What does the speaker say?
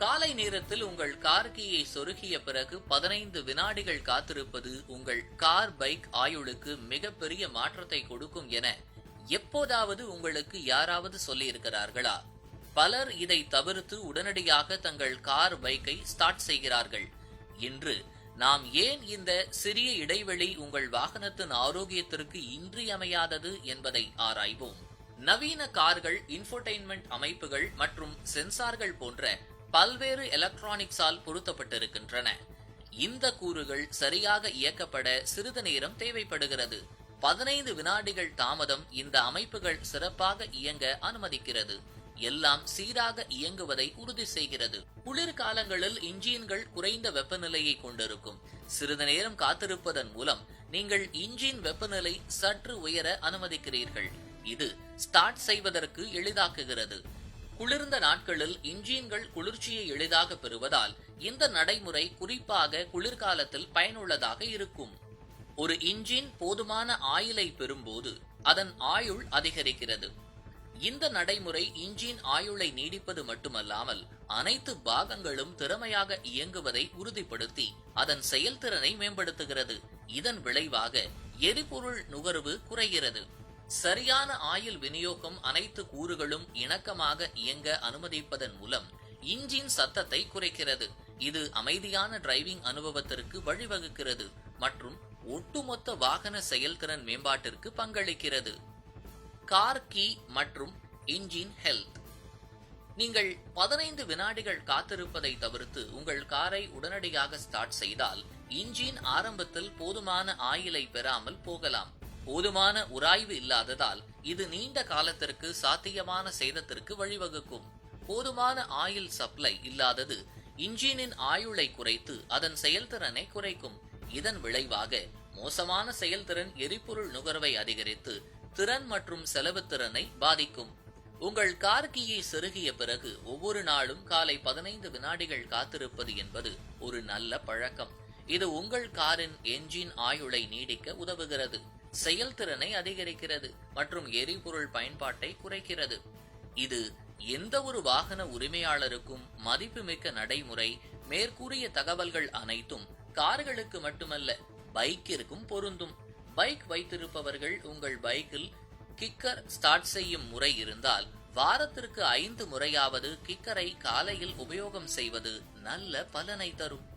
காலை நேரத்தில் உங்கள் கார் கீயை சொருகிய பிறகு பதினைந்து வினாடிகள் காத்திருப்பது உங்கள் கார் பைக் ஆயுளுக்கு மிகப்பெரிய மாற்றத்தை கொடுக்கும் என எப்போதாவது உங்களுக்கு யாராவது சொல்லியிருக்கிறார்களா? பலர் இதை தவிர்த்து உடனடியாக தங்கள் கார் பைக்கை ஸ்டார்ட் செய்கிறார்கள். இன்று நாம் ஏன் இந்த சிறிய இடைவெளி உங்கள் வாகனத்தின் ஆரோக்கியத்திற்கு இன்றியமையாதது என்பதை ஆராய்வோம். நவீன கார்கள் இன்ஃபோடெயின்மெண்ட் அமைப்புகள் மற்றும் சென்சார்கள் போன்ற பல்வேறு எலக்ட்ரானிக்ஸால் பொருத்தப்பட்டிருக்கின்றன. இந்த கூறுகள் சரியாக இயக்கப்பட சிறிது நேரம் தேவைப்படுகிறது. பதினைந்து வினாடிகள் தாமதம் இந்த அமைப்புகள் சிறப்பாக இயங்க அனுமதிக்கிறது. எல்லாம் சீராக இயங்குவதை உறுதி செய்கிறது. குளிர்காலங்களில் இன்ஜின்கள் குறைந்த வெப்பநிலையை கொண்டிருக்கும். சிறிது நேரம் காத்திருப்பதன் மூலம் நீங்கள் இன்ஜின் வெப்பநிலை சற்று உயர அனுமதிக்கிறீர்கள். இது ஸ்டார்ட் செய்வதற்கு எளிதாக்குகிறது. குளிர்ந்த நாட்களில் இன்ஜின்கள் குளிர்ச்சியை எளிதாக பெறுவதால் இந்த நடைமுறை குறிப்பாக குளிர்காலத்தில் பயனுள்ளதாக இருக்கும். ஒரு இன்ஜின் போதுமான ஆயுளை பெறும்போது அதன் ஆயுள் அதிகரிக்கிறது. இந்த நடைமுறை இன்ஜின் ஆயுளை நீடிப்பது மட்டுமல்லாமல் அனைத்து பாகங்களும் திறமையாக இயங்குவதை உறுதிப்படுத்தி அதன் செயல்திறனை மேம்படுத்துகிறது. இதன் விளைவாக எரிபொருள் நுகர்வு குறைகிறது. சரியான ஆயுள் விநியோகம் அனைத்து கூறுகளும் இணக்கமாக இயங்க அனுமதிப்பதன் மூலம் இன்ஜின் சத்தத்தை குறைக்கிறது. இது அமைதியான டிரைவிங் அனுபவத்திற்கு வழிவகுக்கிறது மற்றும் ஒட்டுமொத்த வாகன செயல்திறன் மேம்பாட்டிற்கு பங்களிக்கிறது. கார் கீ மற்றும் இன்ஜின் ஹெல்த். நீங்கள் பதினைந்து வினாடிகள் காத்திருப்பதை தவிர்த்து உங்கள் காரை உடனடியாக ஸ்டார்ட் செய்தால் இன்ஜின் ஆரம்பத்தில் போதுமான ஆயிலை பெறாமல் போகலாம். போதுமான உராய்வு இல்லாததால் இது நீண்ட காலத்திற்கு சாத்தியமான சேதத்திற்கு வழிவகுக்கும். போதுமான ஆயில் சப்ளை இல்லாதது இன்ஜினின் ஆயுளை குறைத்து அதன் செயல்திறனை குறைக்கும். இதன் விளைவாக மோசமான செயல்திறன் எரிபொருள் நுகர்வை அதிகரித்து திறன் மற்றும் செலவு திறனை பாதிக்கும். உங்கள் கார் கீயை செருகிய பிறகு ஒவ்வொரு நாளும் காலை பதினைந்து வினாடிகள் காத்திருப்பது என்பது ஒரு நல்ல பழக்கம். இது உங்கள் காரின் என்ஜின் ஆயுளை நீடிக்க உதவுகிறது. செயல்திறனை அதிகரிக்கிறது மற்றும் எரிபொருள் பயன்பாட்டை குறைக்கிறது. இது எந்த ஒரு வாகன உரிமையாளருக்கும் மதிப்புமிக்க நடைமுறை மேற்கூறிய தகவல்கள் அனைத்தும் கார்களுக்கு மட்டுமல்ல பைக்கிற்கும் பொருந்தும். பைக் வைத்திருப்பவர்கள் உங்கள் பைக்கில் கிக்கர் ஸ்டார்ட் செய்யும் முறை இருந்தால் வாரத்திற்கு ஐந்து முறையாவது கிக்கரை காலையில் உபயோகம் செய்வது நல்ல பலனை தரும்.